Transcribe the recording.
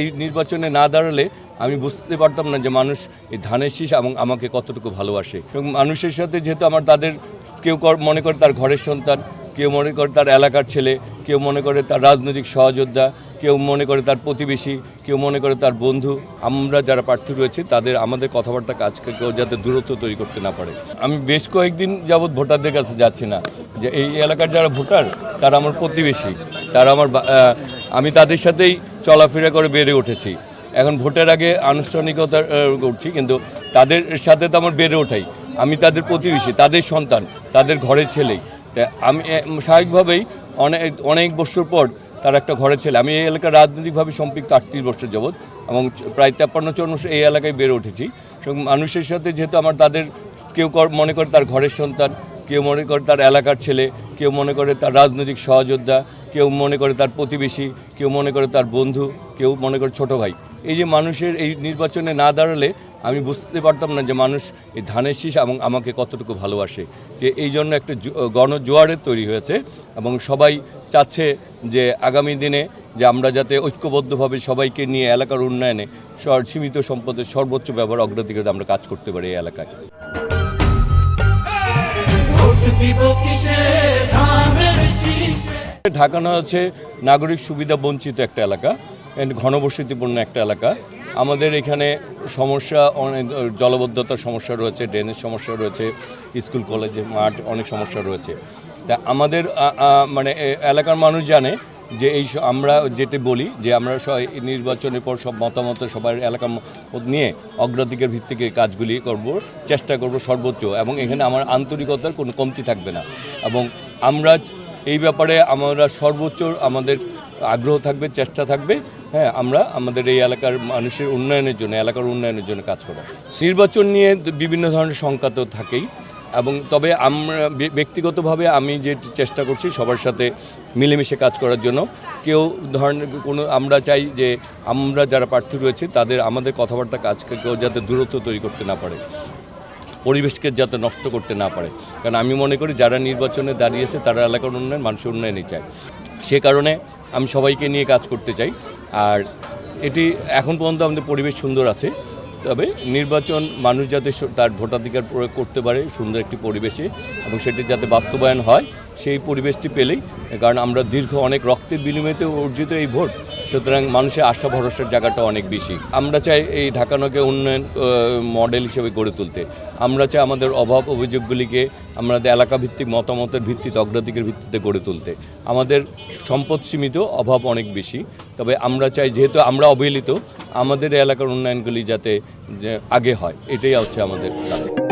এই নির্বাচনে না দাঁড়ালে আমি বুঝতে পারতাম না যে মানুষ এই ধানের শীষ এবং আমাকে কতটুকু ভালোবাসে। এবং মানুষের সাথে যেহেতু আমার তাদের কেউ মনে করে তার ঘরের সন্তান, কেউ মনে করে তার এলাকার ছেলে, কেউ মনে করে তার রাজনৈতিক সহযোদ্ধা, কেউ মনে করে তার প্রতিবেশী, কেউ মনে করে তার বন্ধু, আমরা যারা প্রার্থী রয়েছে তাদের আমাদের কথাবার্তা কাজকে কেউ যাতে দূরত্ব তৈরি করতে না পারে। আমি বেশ কয়েকদিন যাবৎ ভোটারদের কাছে যাচ্ছি না যে এই এলাকার যারা ভোটার, তারা আমার প্রতিবেশী, তারা আমার আমি তাদের সাথেই চলাফেরা করে বেড়ে উঠেছি। এখন ভোটের আগে আনুষ্ঠানিকতা করছি, কিন্তু তাদের সাথে তো আমার বেড়ে ওঠাই। আমি তাদের প্রতিবেশী, তাদের সন্তান, তাদের ঘরের ছেলেই আমি স্বাভাবিকভাবেই অনেক অনেক বছর পর তার একটা ঘরের ছেলে। আমি এই এলাকার রাজনৈতিকভাবে সম্পৃক্ত আটত্রিশ বছর যাবৎ এবং প্রায় তেপ্পান্ন বছর এই এলাকায় বেড়ে উঠেছি। মানুষের সাথে যেহেতু আমার তাদের কেউ মনে করে তার ঘরের সন্তান কেউ মনে করে তার এলাকার ছেলে, কেউ মনে করে তার রাজনৈতিক সহযোদ্ধা, কেউ মনে করে তার প্রতিবেশী, কেউ মনে করে তার বন্ধু, কেউ মনে করে ছোট ভাই। এই যে মানুষের এই নির্বাচনে না দাঁড়ালে আমি বুঝতে পারতাম না যে মানুষ এই ধানের শীষ এবং আমাকে কতটুকু ভালোবাসে। যে এই জন্য একটা গণজোয়ারের তৈরি হয়েছে এবং সবাই চাচ্ছে যে আগামী দিনে যে আমরা যাতে ঐক্যবদ্ধভাবে সবাইকে নিয়ে এলাকার উন্নয়নে সীমিত সম্পদের সর্বোচ্চ ব্যবহার, অগ্রাধিকার আমরা কাজ করতে পারি এই এলাকায়। শীষে। ঢাকানো হচ্ছে নাগরিক সুবিধা বঞ্চিত একটা এলাকা ঘনবসতিপূর্ণ একটা এলাকা। আমাদের এখানে সমস্যা অনেক, জলবদ্ধতার সমস্যা রয়েছে ড্রেনের সমস্যা রয়েছে, স্কুল, কলেজে, মাঠ অনেক সমস্যা রয়েছে। তা আমাদের মানে এলাকার মানুষ জানে যে এই আমরা যেটা বলি যে আমরা নির্বাচনের পর সব মতামত সবার এলাকা নিয়ে অগ্রাধিকার ভিত্তিকে কাজগুলি করব, চেষ্টা করব সর্বোচ্চ এবং এখানে আমার আন্তরিকতার কোনো কমতি থাকবে না। এবং আমরা এই ব্যাপারে আমরা সর্বোচ্চ আমাদের আগ্রহ থাকবে, চেষ্টা থাকবে হ্যাঁ আমরা আমাদের এই এলাকার মানুষের উন্নয়নের জন্য, এলাকার উন্নয়নের জন্য কাজ করা নির্বাচন নিয়ে বিভিন্ন ধরনের শঙ্কা তো থাকেই। এবং তবে আমরা ব্যক্তিগতভাবে আমি যে চেষ্টা করছি সবার সাথে মিলেমিশে কাজ করার জন্য। কেউ ধরনের কোনো, আমরা চাই যে আমরা যারা প্রার্থী রয়েছে তাদের, আমাদের কথাবার্তা কাজকে কেউ যাতে দূরত্ব তৈরি করতে না পারে। পরিবেশকে যাতে নষ্ট করতে না পারে। কারণ আমি মনে করি যারা নির্বাচনে দাঁড়িয়েছে তারা এলাকার উন্নয়ন, মানুষের উন্নয়নই চায়। সে কারণে আমি সবাইকে নিয়ে কাজ করতে চাই। আর এটি এখন পর্যন্ত আমাদের পরিবেশ সুন্দর আছে। তবে নির্বাচন মানুষ যাতে তার ভোটাধিকার প্রয়োগ করতে পারে সুন্দর একটি পরিবেশে এবং সেটি যাতে বাস্তবায়ন হয়, সেই পরিবেশটি পেলেই, কারণ আমরা দীর্ঘ অনেক রক্তের বিনিময়তে অর্জিত এই ভোট, সুতরাং মানুষের আশা ভরসার জায়গাটা অনেক বেশি। আমরা চাই এই ঢাকানোকে উন্নয়ন মডেল হিসেবে গড়ে তুলতে। আমরা চাই আমাদের অভাব অভিযোগগুলিকে আমাদের এলাকা ভিত্তিক মতামতের ভিত্তিতে অগ্রাধিকার ভিত্তিতে গড়ে তুলতে। আমাদের সম্পদ সীমিত, অভাব অনেক বেশি। তবে আমরা চাই, যেহেতু আমরা অবহেলিত, আমাদের এলাকার উন্নয়নগুলি যাতে আগে হয়, এটাই হচ্ছে আমাদের দাবি।